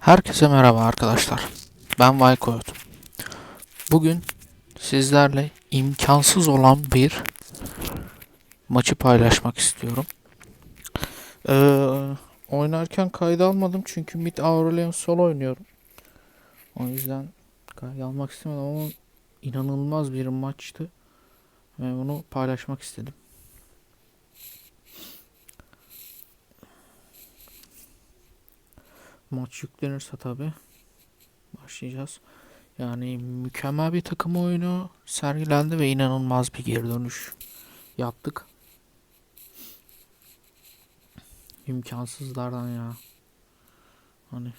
Herkese merhaba arkadaşlar. Ben Valkoyot. Bugün sizlerle imkansız olan bir maçı paylaşmak istiyorum. Ee, oynarken kayda almadım çünkü Mid Aurelion solo oynuyorum. O yüzden kayda almak istemedim ama inanılmaz bir maçtı. Ve bunu paylaşmak istedim. Maç yüklenirse tabi başlayacağız. Yani mükemmel bir takım oyunu sergilendi ve inanılmaz bir geri dönüş yaptık. İmkansızlardan ya. Hani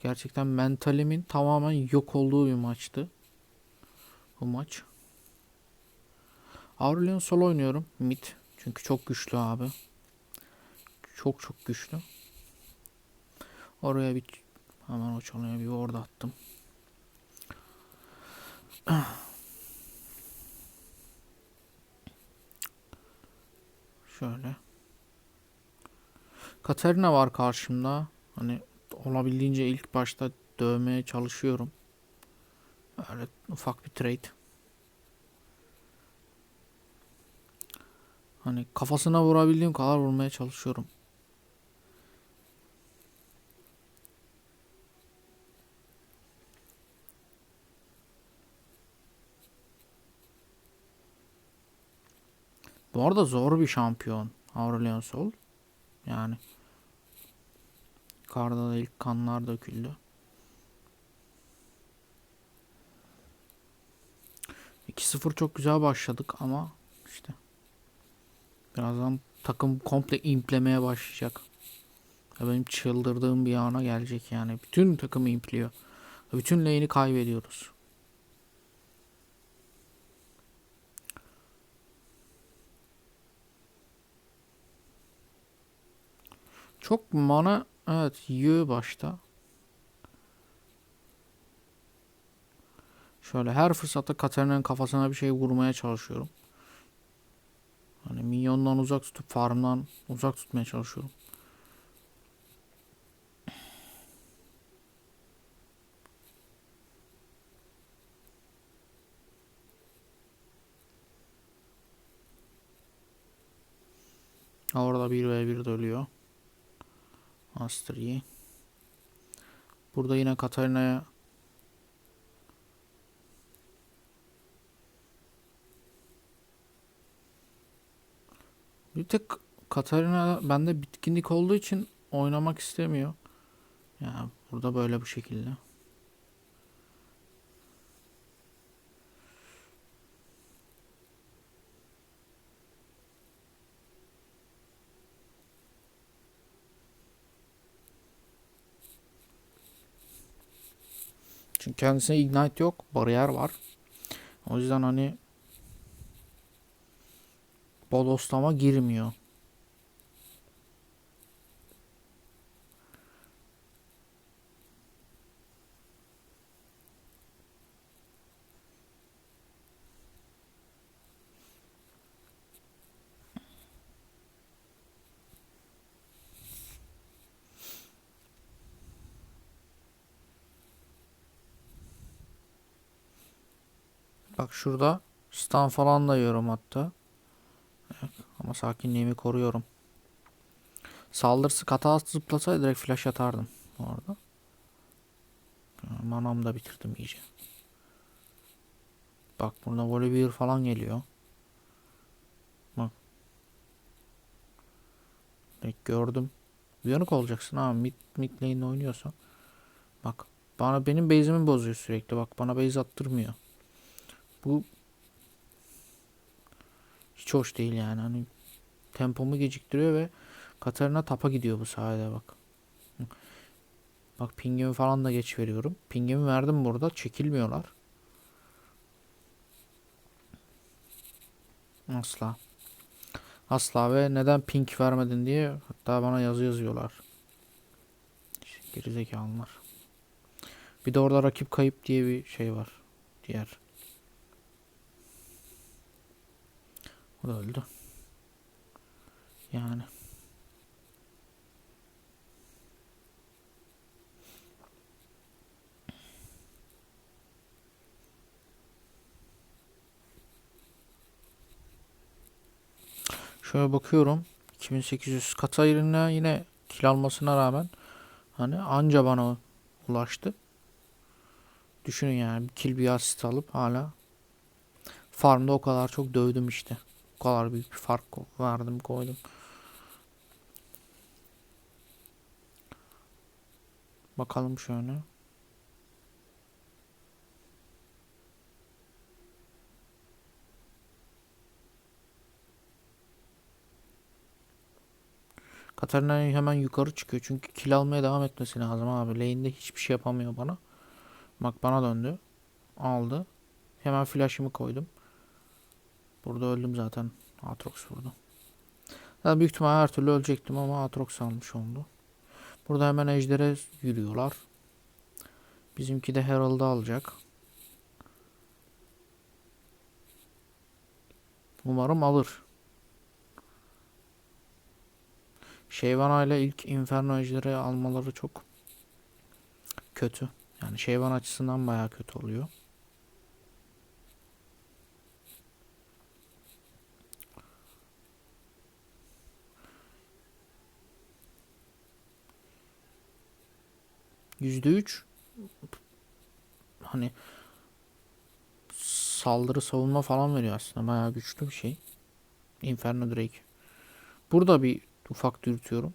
gerçekten mentalimin tamamen yok olduğu bir maçtı. Bu maç. Aurelion solo oynuyorum. Mid. Çünkü çok güçlü abi. Çok çok güçlü. Oraya bir hemen o çalıya bir orada attım. Şöyle. Katarina var karşımda. Hani olabildiğince ilk başta dövmeye çalışıyorum. Öyle ufak bir trade. Hani kafasına vurabildiğim kadar vurmaya çalışıyorum. Bu arada zor bir şampiyon Aurelion Sol. Yani karda da ilk kanlar döküldü. 2-0 çok güzel başladık ama işte birazdan takım komple implemeye başlayacak. Ve benim çıldırdığım bir ana gelecek yani. Bütün takımı impliyor. Bütün lane'i kaybediyoruz. Çok mana evet yiyor başta. Şöyle her fırsatta Katarina'nın kafasına bir şey vurmaya çalışıyorum. Hani minyondan uzak tutup farmdan uzak tutmaya çalışıyorum. Orada 1v1 de ölüyor. Master Yi. Burada yine Katarina'ya bir tek Katarina bende bitkinlik olduğu için oynamak istemiyor. Ya burada böyle bu şekilde. Çünkü kendisine ignite yok. Bariyer var. O yüzden hani bodoslama girmiyor. Bak şurada stun falan da yiyorum hatta. Evet, ama sakinliğimi koruyorum. Saldırısı kata zıplasaydı direkt flash atardım bu arada. Manam da bitirdim iyice. Bak burada Volibear falan geliyor. Bak. Direkt gördüm. Uyanık olacaksın ha mid, mid lane oynuyorsan. Bak bana benim base'imi bozuyor sürekli. Bak bana base attırmıyor. Bu hiç hoş değil yani. Hani tempomu geciktiriyor ve Katarina tapa gidiyor bu sayede bak. Bak pingimi falan da geç veriyorum. Pingimi verdim burada. Çekilmiyorlar. Asla. Asla ve neden ping vermedin diye hatta bana yazı yazıyorlar. İşte gerizekalılar. Bir de orada rakip kayıp diye bir şey var. Diğer O da öldü. Yani. Şöyle bakıyorum. 2800 kata yerine yine kil almasına rağmen hani anca bana ulaştı. Düşünün yani kil bir asist alıp hala farmda o kadar çok dövdüm işte. O kadar büyük bir fark verdim koydum. Bakalım şöyle. Katarina hemen yukarı çıkıyor çünkü kill almaya devam etmesi lazım abi. Lane'de hiçbir şey yapamıyor bana. Bak bana döndü. Aldı. Hemen flash'ımı koydum. Burada öldüm zaten. Aatrox vurdu. Ben büyük ihtimal her türlü ölecektim ama Aatrox almış oldu. Burada hemen ejdere yürüyorlar. Bizimki de Herald'ı alacak. Umarım alır. Shyvana ile ilk Inferno ejderi almaları çok kötü. Yani Shyvana açısından baya kötü oluyor. Yüzde üç hani saldırı savunma falan veriyor aslında. Bayağı güçlü bir şey. Inferno Drake. Burada bir ufak dürtüyorum.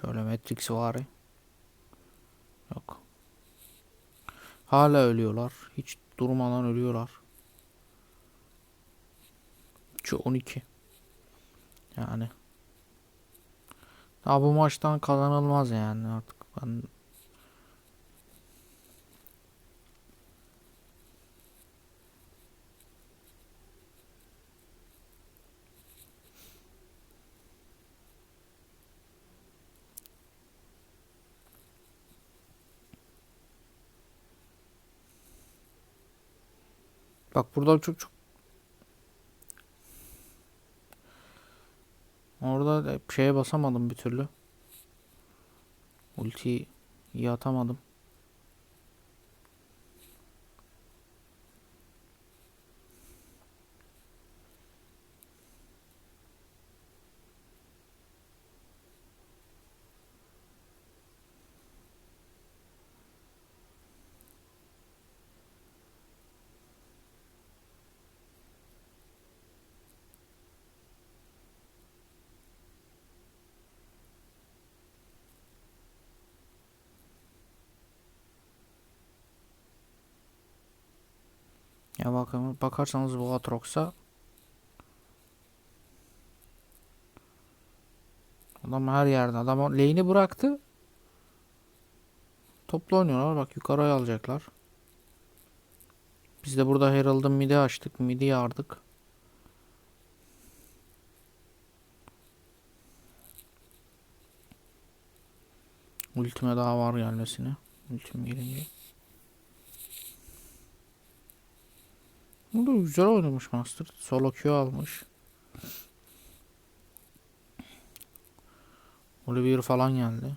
Şöyle Matrix var. Yok. Hala ölüyorlar. Hiç durmadan ölüyorlar. Şu 12. Yani. Daha bu maçtan kazanılmaz yani artık. Ben Bak burada çok çok Orada da şeye basamadım bir türlü. Ultiyi iyi atamadım. Ya bakın bakarsanız bu Atrox'a Adam her yerde. Adam lane'i bıraktı. Toplu oynuyorlar. Bak yukarıya alacaklar. Biz de burada Herald'ın midi açtık. Midi yardık. Ultime daha var gelmesine. Ultim gelince. Burada güzel oynamış Master. Solo Q almış. Olivier falan geldi.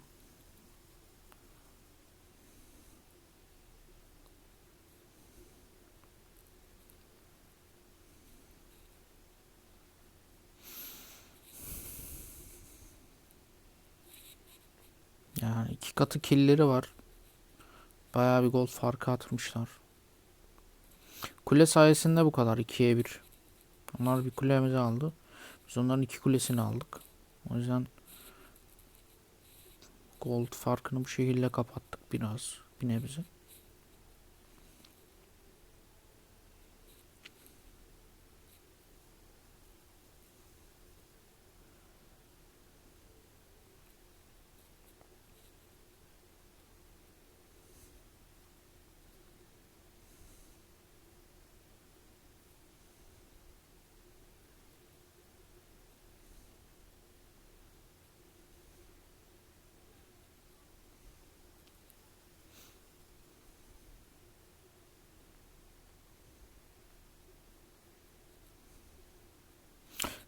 Yani iki katı killleri var. Bayağı bir gol farkı atmışlar. Kule sayesinde bu kadar 2'ye 1. Onlar bir kulemizi aldı. Biz onların iki kulesini aldık. O yüzden gold farkını bu şekilde kapattık biraz. Bir nebze.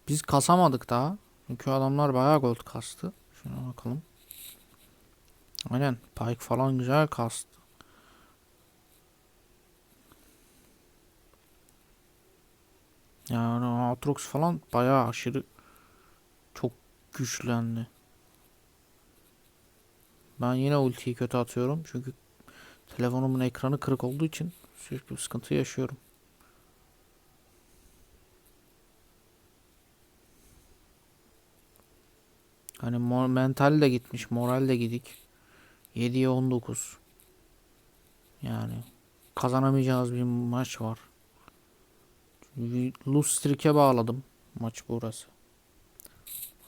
Biz kasamadık daha. Çünkü adamlar bayağı gold kastı. Şuna bakalım. Aynen. Pike falan güzel kastı. Yani Aatrox falan bayağı aşırı çok güçlendi. Ben yine ultiyi kötü atıyorum çünkü telefonumun ekranı kırık olduğu için sürekli bir sıkıntı yaşıyorum. Hani mor- mental de gitmiş, moral de gidik. 7'ye 19. Yani kazanamayacağımız bir maç var. Lose bağladım maç burası.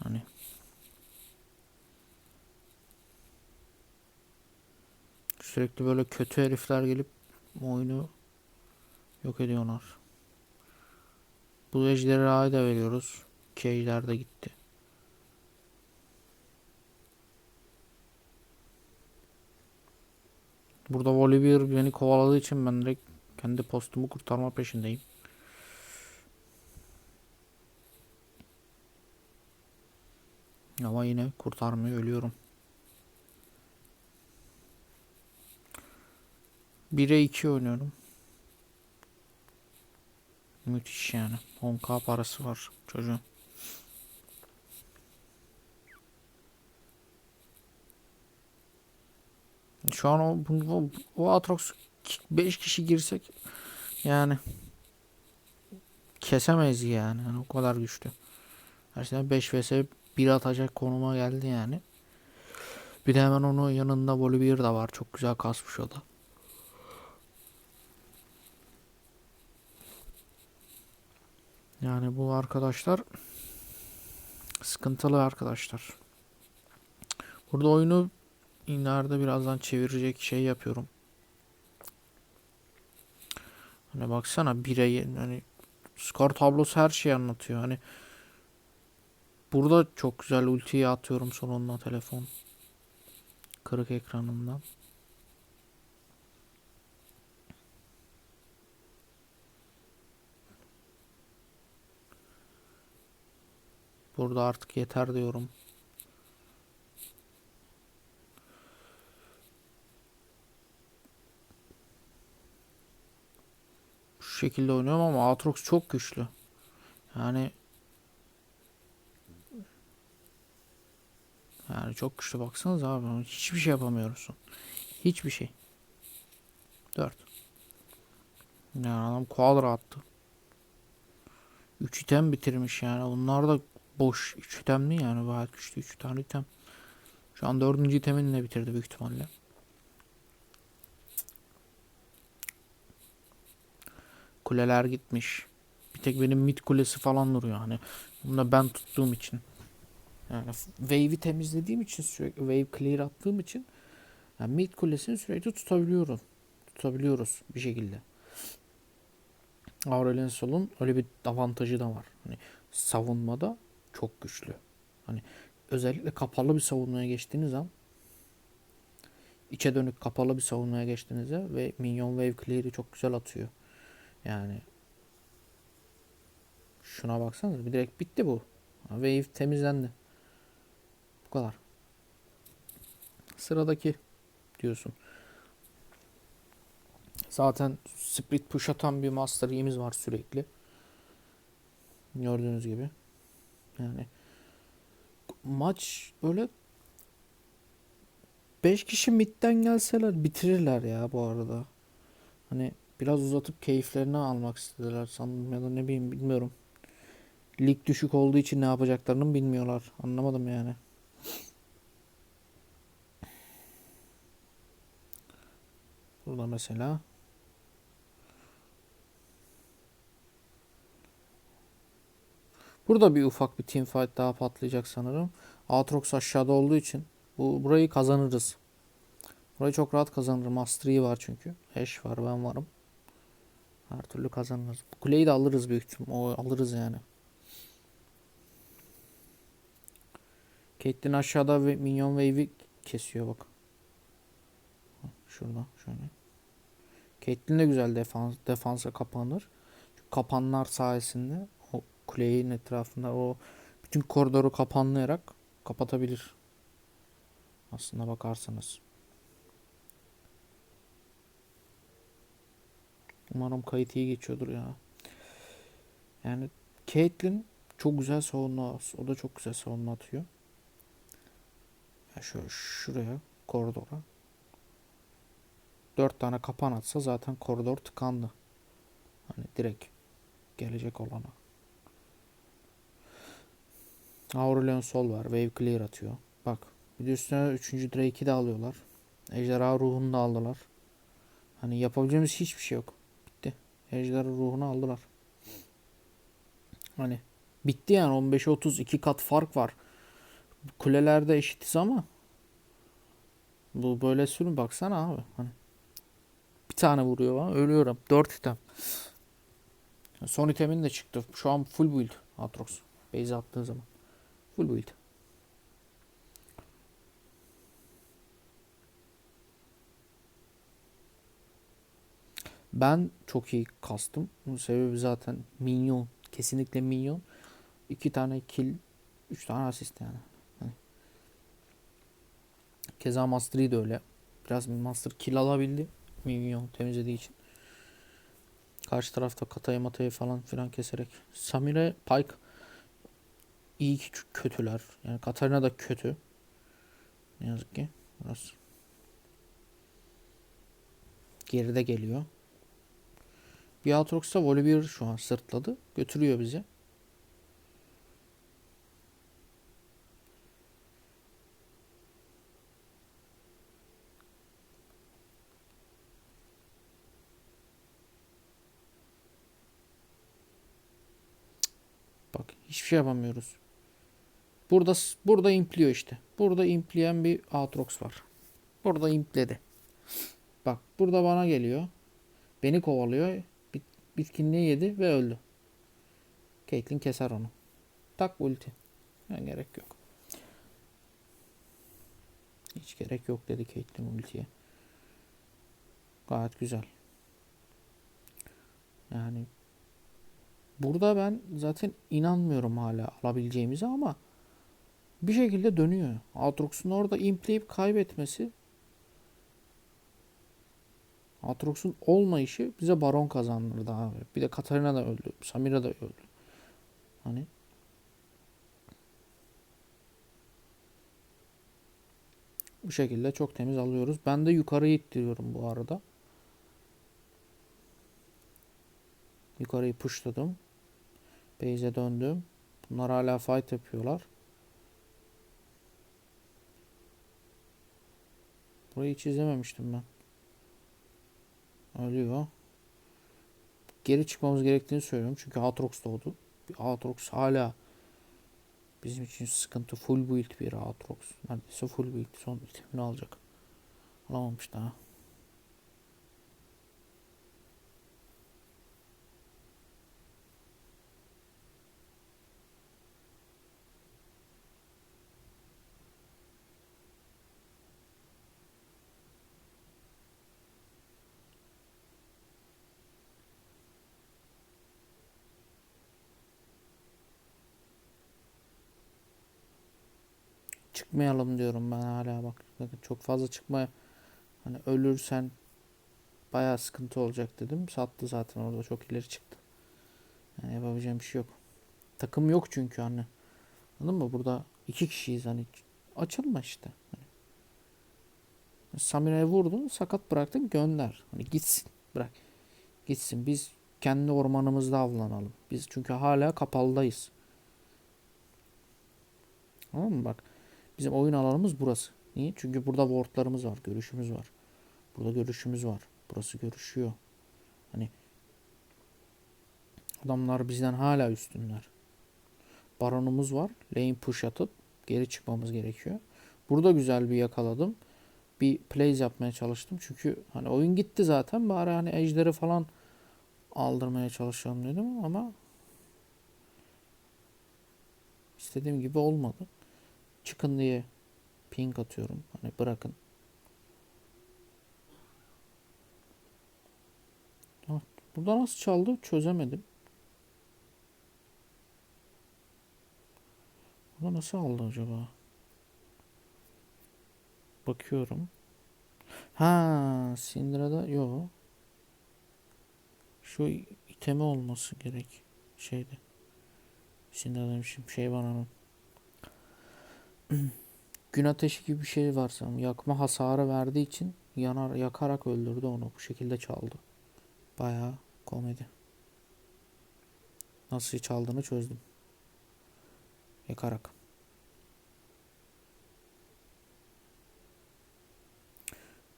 Hani sürekli böyle kötü herifler gelip oyunu yok ediyorlar. Bu ejderhayı da veriyoruz. İki ejder de gitti. Burada Volibear beni kovaladığı için ben direkt kendi postumu kurtarma peşindeyim. Ama yine kurtarmıyor ölüyorum. 1'e 2 oynuyorum. Müthiş yani. 10k parası var çocuğun. Şu an o, bu- o, Atrox 5 kişi girsek yani kesemeyiz yani. Yani o kadar güçlü. Her şeyden 5 vs 1 atacak konuma geldi yani. Bir de hemen onun yanında Volibear da var. Çok güzel kasmış o da. Yani bu arkadaşlar sıkıntılı arkadaşlar. Burada oyunu ileride birazdan çevirecek şey yapıyorum. Hani baksana birey hani skor tablosu her şeyi anlatıyor. Hani burada çok güzel ultiyi atıyorum sonunda telefon. Kırık ekranımdan. Burada artık yeter diyorum. Şekilde oynuyorum ama Aatrox çok güçlü. Yani yani çok güçlü baksanız abi hiçbir şey yapamıyorsun. Hiçbir şey. 4. Yani adam quadra attı. 3 item bitirmiş yani. Onlar da boş 3 itemli yani bayağı güçlü 3 tane item. Şu an 4. itemini de bitirdi büyük ihtimalle. Kuleler gitmiş. Bir tek benim mid kulesi falan duruyor hani. Bunu da ben tuttuğum için. Yani wave'i temizlediğim için sürekli wave clear attığım için yani mid kulesini sürekli tutabiliyorum. Tutabiliyoruz bir şekilde. Aurelion Sol'un öyle bir avantajı da var. Hani savunmada çok güçlü. Hani özellikle kapalı bir savunmaya geçtiğiniz an içe dönük kapalı bir savunmaya geçtiğinizde ve minyon wave clear'i çok güzel atıyor. Yani şuna baksanıza bir direkt bitti bu. Wave temizlendi. Bu kadar. Sıradaki diyorsun. Zaten split push atan bir master Yi'miz var sürekli. Gördüğünüz gibi. Yani maç böyle 5 kişi midden gelseler bitirirler ya bu arada. Hani biraz uzatıp keyiflerini almak istediler sanırım ya da ne bileyim bilmiyorum. Lig düşük olduğu için ne yapacaklarını bilmiyorlar. Anlamadım yani. Burada mesela Burada bir ufak bir team fight daha patlayacak sanırım. Aatrox aşağıda olduğu için bu burayı kazanırız. Burayı çok rahat kazanırım. Mastery var çünkü. Ash var ben varım. Her türlü kazanırız. Bu kuleyi de alırız büyük ihtimal. O alırız yani. Caitlyn aşağıda ve minyon wave'i kesiyor bak. Şurada şöyle. Caitlyn de güzel defans defansa kapanır. Çünkü kapanlar sayesinde o kuleyin etrafında o bütün koridoru kapanlayarak kapatabilir. Aslında bakarsanız. Umarım kayıt iyi geçiyordur ya. Yani Caitlyn çok güzel savunma. O da çok güzel savunma atıyor. Ya şöyle şuraya koridora. Dört tane kapan atsa zaten koridor tıkandı. Hani direkt gelecek olana. Aurelion Sol var. Wave Clear atıyor. Bak. Bir de üstüne 3. Drake'i de alıyorlar. Ejderha ruhunu da aldılar. Hani yapabileceğimiz hiçbir şey yok. Ejderha ruhunu aldılar. Hani bitti yani 15'e 30 iki kat fark var. Kulelerde eşitiz ama bu böyle sürün baksana abi. Hani bir tane vuruyor bana ölüyorum. 4 item. Son itemin de çıktı. Şu an full build Atrox. Base attığı zaman. Full build. Ben çok iyi kastım. Bunun sebebi zaten minyon. Kesinlikle minyon. İki tane kill, üç tane asist yani. Hani. Keza Master de öyle. Biraz Master kill alabildi. Minyon temizlediği için. Karşı tarafta Katayı Matayı falan filan keserek. Samire Pike iyi ki kötüler. Yani Katarina da kötü. Ne yazık ki. Biraz geride geliyor. Bir Aatrox'ta Volibear şu an sırtladı. Götürüyor bizi. Bak hiçbir şey yapamıyoruz. Burada burada impliyor işte. Burada impleyen bir Aatrox var. Burada impledi. Bak burada bana geliyor. Beni kovalıyor. Bit bitkinliği yedi ve öldü. Caitlyn keser onu. Tak ulti. Yani gerek yok. Hiç gerek yok dedi Caitlyn ultiye. Gayet güzel. Yani burada ben zaten inanmıyorum hala alabileceğimize ama bir şekilde dönüyor. Aatrox'un orada impleyip kaybetmesi Aatrox'un olmayışı bize baron kazandırdı abi. Bir de Katarina da öldü. Samira da öldü. Hani bu şekilde çok temiz alıyoruz. Ben de yukarıyı ittiriyorum bu arada. Yukarıyı pushladım. Base'e döndüm. Bunlar hala fight yapıyorlar. Burayı hiç izlememiştim ben. Ölüyor. Geri çıkmamız gerektiğini söylüyorum. Çünkü Aatrox doğdu. Aatrox hala bizim için sıkıntı. Full build bir Aatrox. Neredeyse full build. Son itemini alacak. Alamamış daha. Çıkmayalım diyorum ben hala bak. Çok fazla çıkmaya hani ölürsen bayağı sıkıntı olacak dedim. Sattı zaten orada çok ileri çıktı. Yani yapabileceğim bir şey yok. Takım yok çünkü anne. Anladın mı? Burada iki kişiyiz hani. Açılma işte. Hani. Samire'ye vurdun, sakat bıraktın, gönder. Hani gitsin, bırak. Gitsin. Biz kendi ormanımızda avlanalım. Biz çünkü hala kapalıdayız. Tamam mı? Bak. Bizim oyun alanımız burası. Niye? Çünkü burada wardlarımız var. Görüşümüz var. Burada görüşümüz var. Burası görüşüyor. Hani adamlar bizden hala üstünler. Baronumuz var. Lane push atıp geri çıkmamız gerekiyor. Burada güzel bir yakaladım. Bir plays yapmaya çalıştım. Çünkü hani oyun gitti zaten. Bari hani ejderi falan aldırmaya çalışalım dedim ama istediğim gibi olmadı. Çıkın diye ping atıyorum. Hani bırakın. Burada nasıl çaldı çözemedim. Burada nasıl aldı acaba? Bakıyorum. Ha, Syndra'da yok. Şu itemi olması gerek. Şeyde. Syndra demişim. Şey var onun. Gün ateşi gibi bir şey var sanırım. Yakma hasarı verdiği için yanar yakarak öldürdü onu. Bu şekilde çaldı. Bayağı komedi. Nasıl çaldığını çözdüm. Yakarak.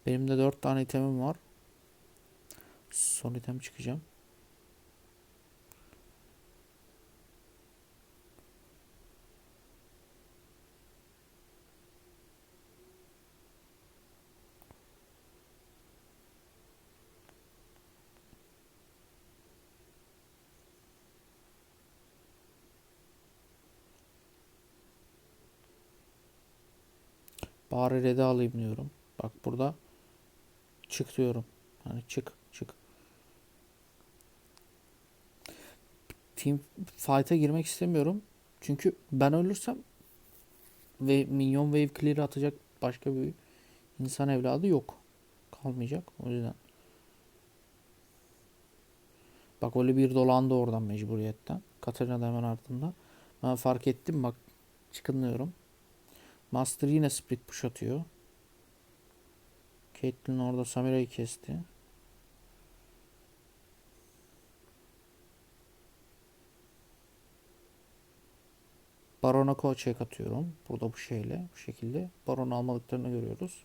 Benim de 4 tane itemim var. Son item çıkacağım. Bari red'i alayım diyorum. Bak burada çık diyorum. Hani çık çık. Team fight'a girmek istemiyorum. Çünkü ben ölürsem ve minyon wave clear atacak başka bir insan evladı yok. Kalmayacak. O yüzden. Bak öyle bir dolandı oradan mecburiyetten. Katarina da hemen ardında. Ben fark ettim bak çıkınıyorum. Master yine split push atıyor. Caitlyn orada Samira'yı kesti. Baron'a check atıyorum. Burada bu şeyle, bu şekilde. Baron almadıklarını görüyoruz.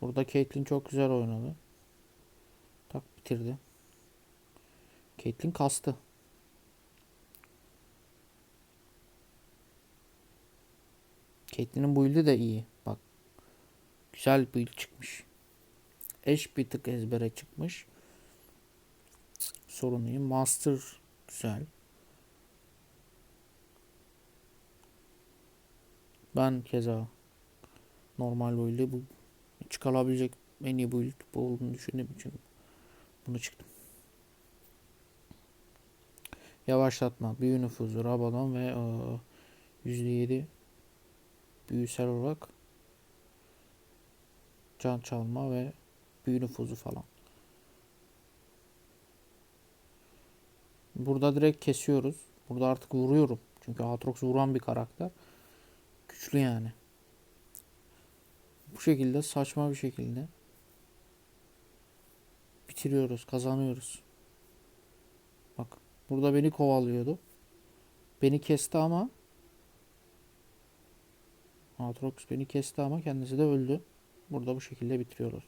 Burada Caitlyn çok güzel oynadı. Tak bitirdi. Caitlyn kastı. Caitlyn'in build'i de iyi. Bak. Güzel build çıkmış. Eş bir tık ezbere çıkmış. Sorun değil. Master güzel. Ben keza normal build'i bu çıkarabilecek en iyi build bu olduğunu düşündüğüm için bunu çıktım. Yavaşlatma, büyü nüfuzu, Rabadon ve e, %7 büyüsel olarak can çalma ve büyü nüfuzu falan. Burada direkt kesiyoruz. Burada artık vuruyorum. Çünkü Aatrox vuran bir karakter. Güçlü yani. Bu şekilde saçma bir şekilde bitiriyoruz, kazanıyoruz. Bak burada beni kovalıyordu. Beni kesti ama Aatrox beni kesti ama kendisi de öldü. Burada bu şekilde bitiriyoruz.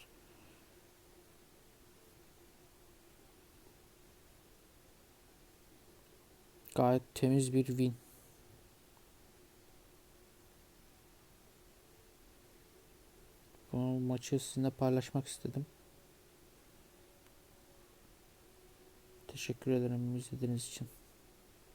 Gayet temiz bir win. Bu maçı sizinle paylaşmak istedim. Teşekkür ederim izlediğiniz için.